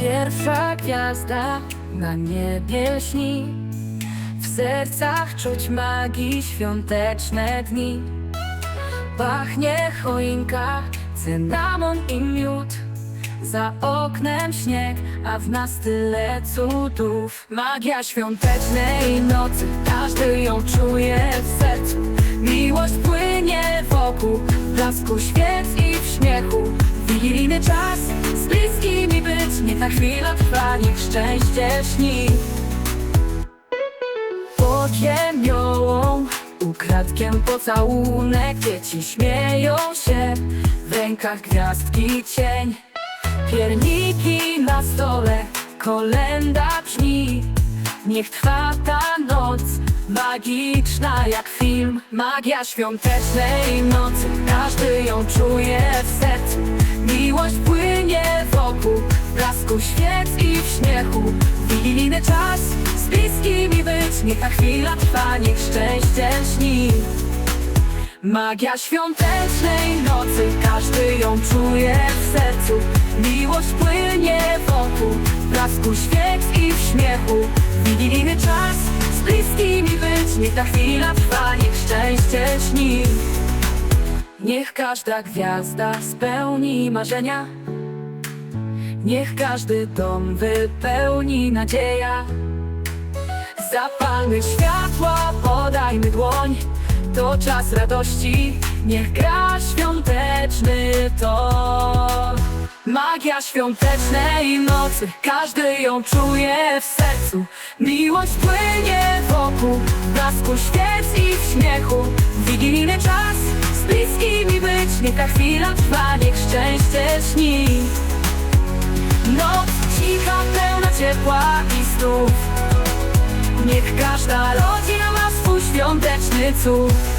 Pierwsza gwiazda na niebie śni. W sercach czuć magii świąteczne dni. Pachnie choinka, cynamon i miód. Za oknem śnieg, a w nas tyle cudów. Magia świątecznej nocy, każdy ją czuje w sercu. Miłość płynie wokół, w blasku świec i w śmiechu. Wigilijny czas, z bliskimi ta chwila trwa, niech szczęście śni. Pod ziemią ukradkiem pocałunek Dzieci śmieją się, w rękach gwiazdki cień Pierniki na stole, kolenda brzmi. Niech trwa ta noc, magiczna jak film Magia świątecznej nocy, każdy ją czuje w sercu Miłość płynie wokół, blasku świec i w śmiechu. Wigilijny czas, z bliskimi być Niech ta chwila trwa, niech szczęście śni. Magia świątecznej nocy, każdy ją czuje w sercu. Miłość płynie wokół, blasku świec i w śmiechu. Wigilijny czas, z bliskimi być Niech ta chwila trwa, niech szczęście śni. Niech każda gwiazda spełni marzenia Niech każdy dom wypełni nadzieja. Zapalmy światła, podajmy dłoń. To czas radości, niech gra świąteczny tor Magia świątecznej nocy, każdy ją czuje w sercu. Miłość płynie wokół, w blasku świec i w śmiechu. Wigilijny czas, z bliskimi być. Niech ta chwila trwa, niech szczęście śni ciepła i snów Niech każda rodzina ma swój świąteczny cud